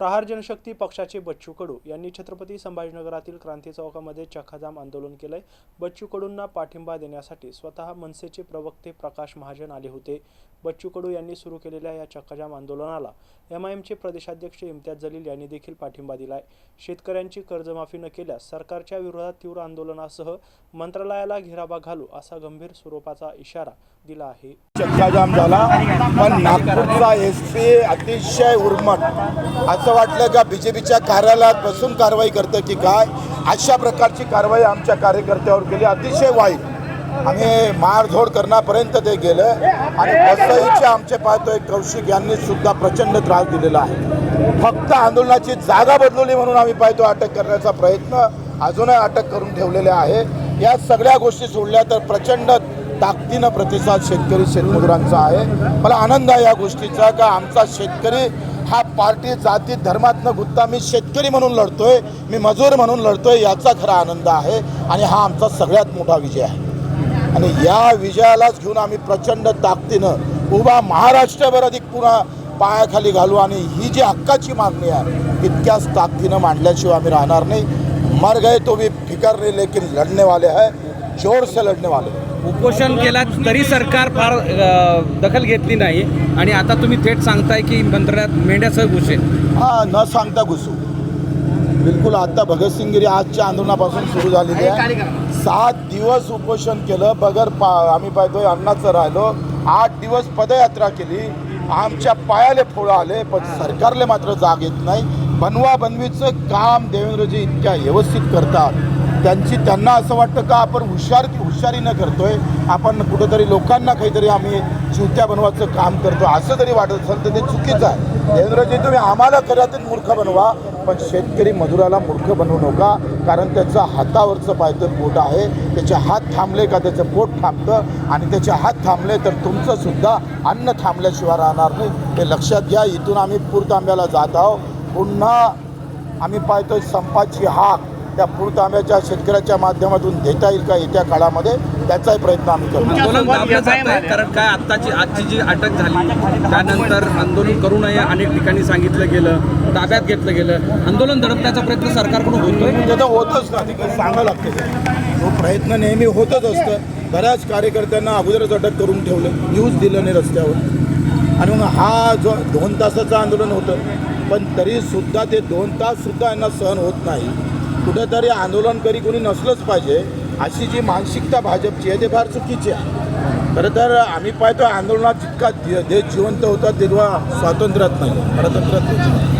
प्रहार जनशक्ती पक्षाचे बच्चू कडू यांनी छत्रपती संभाजीनगरातील क्रांती चौकामध्ये चक्काजाम आंदोलन केलंय. बच्चू कडूंना पाठिंबा देण्यासाठी स्वतः मनसेचे प्रवक्ते प्रकाश महाजन आले होते. बच्चू कडू यांनी सुरू केलेल्या या चक्काजाम आंदोलनाला एम आय एमचे प्रदेशाध्यक्ष इम्तियाज जलील यांनी देखील पाठिंबा दिलाय. शेतकऱ्यांची कर्जमाफी न केल्यास सरकारच्या विरोधात तीव्र आंदोलनासह मंत्रालयाला घेराबा घालू असा गंभीर स्वरूपाचा इशारा दिला आहे. चक्काजाम झाला पण नागपूरचा एस पी अतिशय उर्मट. असं वाटलं का बी जे पीच्या कार्यालयात बसून कारवाई करतं की काय? अशा प्रकारची कारवाई आमच्या कार्यकर्त्यावर केली. अतिशय वाईट. आम्ही मारझोड करण्यापर्यंत ते गेलं. आणि वसईचे आमचे पाहतोय कौशिक यांनी सुद्धा प्रचंड त्रास दिलेला आहे. फक्त आंदोलनाची जागा बदलवली म्हणून आम्ही पाहतो अटक करण्याचा प्रयत्न अजूनही अटक करून ठेवलेले आहे. या सगळ्या गोष्टी सोडल्या तर प्रचंड ताकदीनं प्रतिसाद शेतकरी शेतमजुरांचा आहे. मला आनंद आहे या गोष्टीचा का आमचा शेतकरी हा पार्टी जाती धर्मातनं गुत्ता मी शेतकरी म्हणून लढतोय मी मजूर म्हणून लढतोय याचा खरा आनंद आहे आणि हा आमचा सगळ्यात मोठा विजय आहे. आणि या विजयालाच घेऊन आम्ही प्रचंड ताकदीनं उभा महाराष्ट्रभर अधिक पुन्हा पायाखाली घालू आणि ही जी हक्काची मागणी आहे इतक्याच ताकदीनं मांडल्याशिवाय आम्ही राहणार नाही. मर गए तो भी फिकर नाही लेकिन लढणे वाले है जोर से लढणे वाले उपोषण केला तरी सरकार फार दखल घेतली नाही. आणि आता तुम्ही थेट सांगताय की मंत्रालयात मेंढ्यासह घुसेल. हा न सांगता घुसू. बिलकुल आता भगतसिंगगिरी आजच्या आंदोलनापासून सुरू झालेली आहे. सात दिवस उपोषण केलं. बगर पा आम्ही पाहतोय अन्नाचं राहिलो. आठ दिवस पदयात्रा केली. आमच्या पायाले फोळं आले पण सरकारले मात्र जाग येत नाही. बनवा बनवीचं काम देवेंद्रजी इतक्या व्यवस्थित करतात. त्यांची त्यांना असं वाटतं का आपण हुशार हुशारीनं करतोय? आपण कुठंतरी लोकांना काहीतरी आम्ही चिवत्या बनवायचं काम करतो. असं जरी वाटत असेल तर ते चुकीचं आहे. देवेंद्रजी तुम्ही आम्हाला खऱ्यातच मूर्ख बनवा पण शेतकरी मजुराला मूर्ख बनवू नका कारण त्याचं हातावरचं पायतं पोट आहे. त्याचे हात थांबले का त्याचं पोट थांबतं? आणि त्याचे हात थांबले तर तुमचं सुद्धा अन्न थांबल्याशिवाय राहणार नाही. हे लक्षात घ्या इथून आम्ही पूर आंब्याला जात आहोत. पुन्हा आम्ही पाहतोय संपाची हाक. त्या पूर तांब्याच्या शेतकऱ्याच्या माध्यमातून देता येईल का येत्या काळामध्ये? त्याचाही प्रयत्न आम्ही आहे कारण काय आत्ताची आजची जी अटक झाली त्यानंतर आंदोलन करू नये अनेक ठिकाणी सांगितलं गेलं ताब्यात घेतलं गेलं. आंदोलन दडपण्याचा प्रयत्न सरकारकडून होतोय? ते तर होतच ना ते काही सांगावं लागतं. ते. तो प्रयत्न नेहमी होतच असतं. बऱ्याच कार्यकर्त्यांना अगोदरच अटक करून ठेवलं न्यूज दिलं नाही रस्त्यावर. आणि मग हा जो दोन तासाचं आंदोलन होतं पण तरीसुद्धा ते दोन ताससुद्धा यांना सहन होत नाही. कुठेतरी आंदोलनकरी कोणी नसलंच पाहिजे अशी जी मानसिकता भाजपची आहे ते फार चुकीची आहे. खरं तर आम्ही पाहतो आंदोलनात जितका देश जिवंत होता तेव्हा स्वातंत्र्यात नाही परतंत्र्यात नाही.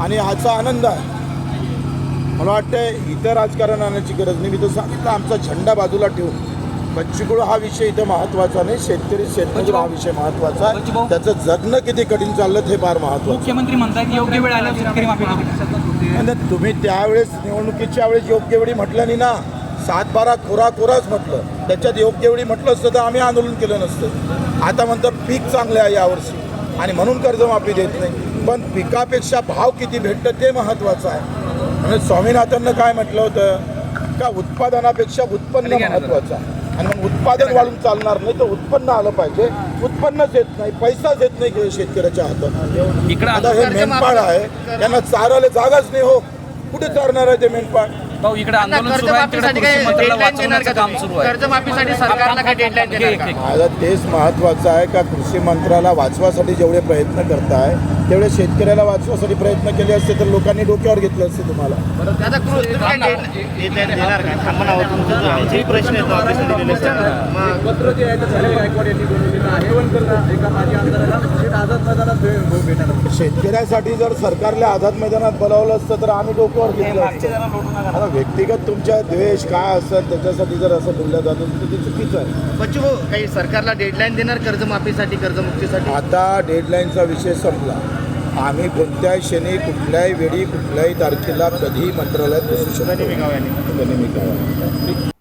आणि ह्याचा आनंद आहे. मला वाटतं इथं राजकारण आणण्याची गरज नाही. मी तर सांगितलं आमचा झेंडा बाजूला ठेवून. बच्चूकडू हा विषय इथं महत्त्वाचा नाही. शेतकरी शेतमजूर हा विषय महत्त्वाचा आहे. त्याचं जगणं किती कठीण चाललं हे फार महत्त्वाचं. मुख्यमंत्री म्हणतात योग्य वेळ शेतकरी माफी आणि तुम्ही त्यावेळेस निवडणुकीच्या वेळेस योग्य वेळी म्हटलं नाही ना. सात बारा कोरा कोराच म्हटलं. त्याच्यात योग्य वेळी म्हटलं असतं तर आम्ही आंदोलन केलं नसतं. आता म्हणतं पीक चांगले आहे यावर्षी. आणि म्हणून कर्जमाफी देत नाही. पण पिकापेक्षा भाव किती भेटतं ते महत्त्वाचं आहे. म्हणजे स्वामीनाथननं काय म्हटलं होतं? का उत्पादनापेक्षा उत्पन्न महत्त्वाचं आहे. आणि मग उत्पादन वाढून चालणार नाही तर उत्पन्न आलं पाहिजे. उत्पन्नच येत नाही पैसाच येत नाही शेतकऱ्याच्या हातात. इकडं आता हे मेंढपाळ आहे त्यांना चारायला जागाच नाही हो. कुठे चारणार आहे ते मेंढपाळ? माझं तेच महत्त्वाचं आहे का कृषी मंत्र्याला वाचवासाठी जेवढे प्रयत्न करताय तेवढे शेतकऱ्याला वाचवासाठी प्रयत्न केले असते तर लोकांनी डोक्यावर घेतलं असते तुम्हाला. हो, असतात. पत्र जे आहे ते झाले गायकवाड यांनी बनवलेलं आहे. एका माजी आमदाराला थेट आझाद मैदानात भेट भेटणार शेतकऱ्यासाठी जर सरकारला आझाद मैदानात बोलावलं असतं तर आम्ही डोक्यावर घेतलं असतं. आता व्यक्तिगत तुमच्या द्वेष काय असेल त्याच्यासाठी जर असं बोललं जातं तर ते चुकीचं आहे. बच्चू भाऊ काही सरकारला डेडलाईन देणार कर्जमाफीसाठी कर्जमुक्तीसाठी? आता डेडलाईनचा विषय संपला. आम्ही कोणत्याही क्षणी कुठल्याही वेळी कुठल्याही तारखेला कधीही मंत्रालयात बसू शकतो.